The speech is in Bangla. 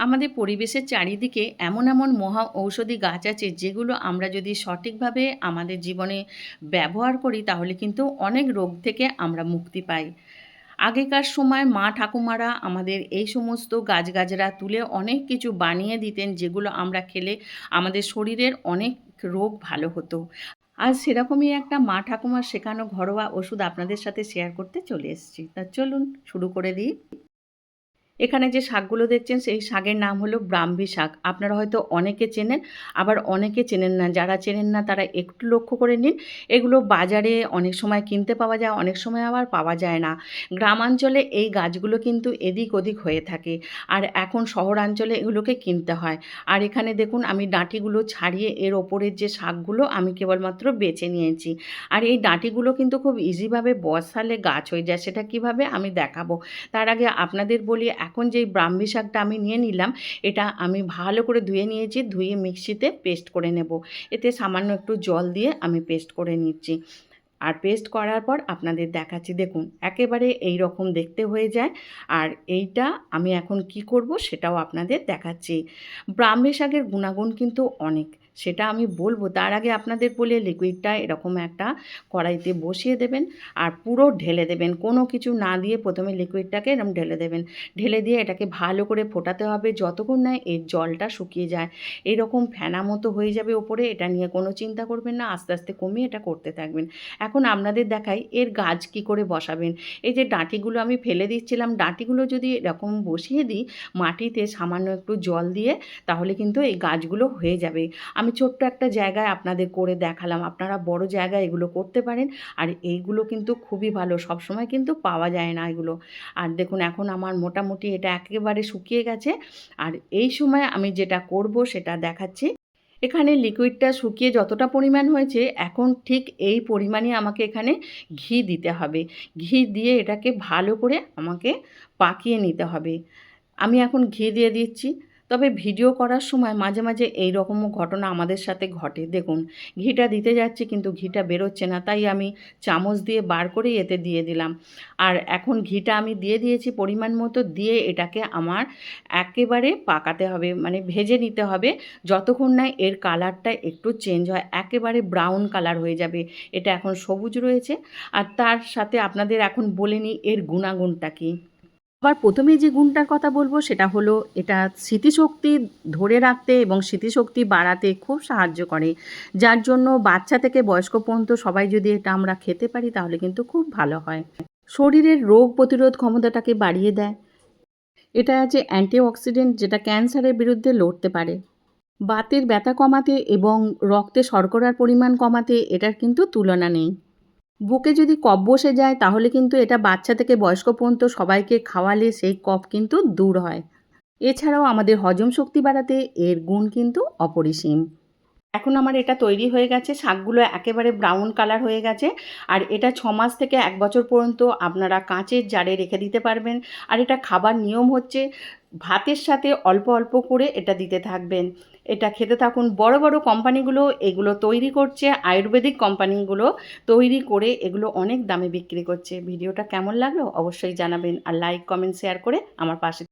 আমাদের পরিবেশের চারিদিকে এমন এমন মহা ঔষধি গাছ আছে যেগুলো আমরা যদি সঠিকভাবে আমাদের জীবনে ব্যবহার করি, তাহলে কিন্তু অনেক রোগ থেকে আমরা মুক্তি পাই। আগেকার সময় মা ঠাকুমারা আমাদের এই সমস্ত গাছগাছরা তুলে অনেক কিছু বানিয়ে দিতেন, যেগুলো আমরা খেলে আমাদের শরীরের অনেক রোগ ভালো হতো। আজ সেরকমই একটা মা ঠাকুমার শেখানো ঘরোয়া ওষুধ আপনাদের সাথে শেয়ার করতে চলে এসেছি। তা চলুন শুরু করে দিই। এখানে যে শাকগুলো দেখছেন, সেই শাকের নাম হলো ব্রাহ্মী শাক। আপনারা হয়তো অনেকে চেনেন, আবার অনেকে চেনেন না। যারা চেনেন না, তারা একটু লক্ষ্য করে নিন। এগুলো বাজারে অনেক সময় কিনতে পাওয়া যায়, অনেক সময় আবার পাওয়া যায় না। গ্রামাঞ্চলে এই গাছগুলো কিন্তু এদিক ওদিক হয়ে থাকে। আর এখন শহরাঞ্চলে এগুলোকে কিনতে হয়। আর এখানে দেখুন, আমি ডাঁটিগুলো ছাড়িয়ে এর ওপরের যে শাকগুলো, আমি কেবলমাত্র বেছে নিয়েছি। আর এই ডাঁটিগুলো কিন্তু খুব ইজিভাবে বসালে গাছ হয়ে যায়। সেটা কীভাবে আমি দেখাবো। তার আগে আপনাদের বলি এখন যেই ব্রাহ্মী শাকটা আমি নিয়ে নিলাম, এটা আমি ভালো করে ধুয়ে নিয়েছি, ধুয়ে মিক্সিতে পেস্ট করে নেব। এতে সামান্য একটু জল দিয়ে আমি পেস্ট করে নিচ্ছি। আর পেস্ট করার পর আপনাদের দেখাচ্ছি, দেখুন, একেবারে এই রকম দেখতে হয়ে যায়। আর এইটা আমি এখন কি করব সেটাও আপনাদের দেখাচ্ছি। ব্রাহ্মী শাকের গুণাগুণ কিন্তু অনেক। সেটা আমি বলব। তার আগে আপনাদের বলে লিকুইডটা এরকম একটা কড়াইতে বসিয়ে দেবেন আর পুরো ঢেলে দেবেন। কোনো কিছু না দিয়ে প্রথমে লিকুইডটাকে এরকম ঢেলে দেবেন। ঢেলে দিয়ে এটাকে ভালো করে ফোটাতে হবে। যতক্ষণ না এর জলটা শুকিয়ে যায়, এরকম ফেনা মতো হয়ে যাবে ওপরে। এটা নিয়ে কোনো চিন্তা করবেন না। আস্তে আস্তে কমিয়ে এটা করতে থাকবেন। এখন আপনাদের দেখাই এর গাছ কি করে বসাবেন। এই যে ডাঁটিগুলো আমি ফেলে দিচ্ছিলাম। ডাঁটিগুলো যদি এরকম বসিয়ে দিই মাটিতে সামান্য একটু জল দিয়ে, তাহলে কিন্তু এই গাছগুলো হয়ে যাবে। আমি ছোট্ট একটা জায়গায় আপনাদের করে দেখালাম। আপনারা বড় জায়গায় এগুলো করতে পারেন আর এইগুলো কিন্তু খুবই ভালো। সবসময় কিন্তু পাওয়া যায় না এগুলো। আর দেখুন, এখন আমার মোটামুটি এটা একেবারে শুকিয়ে গেছে। আর এই সময় আমি যেটা করব সেটা দেখাচ্ছি। এখানে লিকুইডটা শুকিয়ে যতটা পরিমাণ হয়েছে, এখন ঠিক এই পরিমাণে আমাকে এখানে ঘি দিতে হবে। ঘি দিয়ে এটাকে ভালো করে আমাকে পাকিয়ে নিতে হবে। আমি এখন ঘি দিয়ে দিচ্ছি। তবে ভিডিও করার সময় মাঝে মাঝে এই রকমও ঘটনা আমাদের সাথে ঘটে। দেখুন, ঘিটা দিতে যাচ্ছি কিন্তু ঘিটা বেরোচ্ছে না, তাই আমি চামচ দিয়ে বার করে এতে দিয়ে দিলাম। আর এখন ঘিটা আমি দিয়ে দিয়েছি পরিমাণ মতো, দিয়ে এটাকে আমার একেবারে পাকাতে হবে মানে ভেজে নিতে হবে। যতক্ষণ না এর কালারটা একটু চেঞ্জ হয়, একেবারে ব্রাউন কালার হয়ে যাবে। এটা এখন সবুজ রয়েছে। আর তার সাথে আপনাদের এখন বলে নিই এর গুণাগুণটা কী। আবার প্রথমে যে গুণটার কথা বলব সেটা হলো এটা স্মৃতিশক্তি ধরে রাখতে এবং স্মৃতিশক্তি বাড়াতে খুব সাহায্য করে। যার জন্য বাচ্চা থেকে বয়স্ক পর্যন্ত সবাই যদি এটা আমরা খেতে পারি তাহলে কিন্তু খুব ভালো হয়। শরীরের রোগ প্রতিরোধ ক্ষমতাটাকে বাড়িয়ে দেয়। এটা আছে অ্যান্টিঅক্সিডেন্ট যেটা ক্যান্সারের বিরুদ্ধে লড়তে পারে। বাতের ব্যথা কমাতে এবং রক্তে শর্করার পরিমাণ কমাতে এটার কিন্তু তুলনা নেই। বুকে যদি কফ বসে যায়, তাহলে কিন্তু এটা বাচ্চা থেকে বয়স্ক পর্যন্ত সবাইকে খাওয়ালে সেই কফ কিন্তু দূর হয়। এছাড়াও আমাদের হজম শক্তি বাড়াতে এর গুণ কিন্তু অপরিসীম। এখন আমার এটা তৈরি হয়ে গেছে, শাকগুলো একেবারে ব্রাউন কালার হয়ে গেছে, আর এটা ছ মাস থেকে এক বছর পর্যন্ত আপনারা কাঁচের জারে রেখে দিতে পারবেন। আর এটা খাবার নিয়ম হচ্ছে ভাতের সাথে অল্প অল্প করে এটা দিতে থাকবেন। এটা খেতে থাকুন। বড় বড় কোম্পানিগুলো এগুলো তৈরি করছে। আয়ুর্বেদিক কোম্পানিগুলো তৈরি করে এগুলো অনেক দামে বিক্রি করছে। ভিডিওটা কেমন লাগল অবশ্যই জানাবেন আর লাইক, কমেন্ট, শেয়ার করে আমার পাশে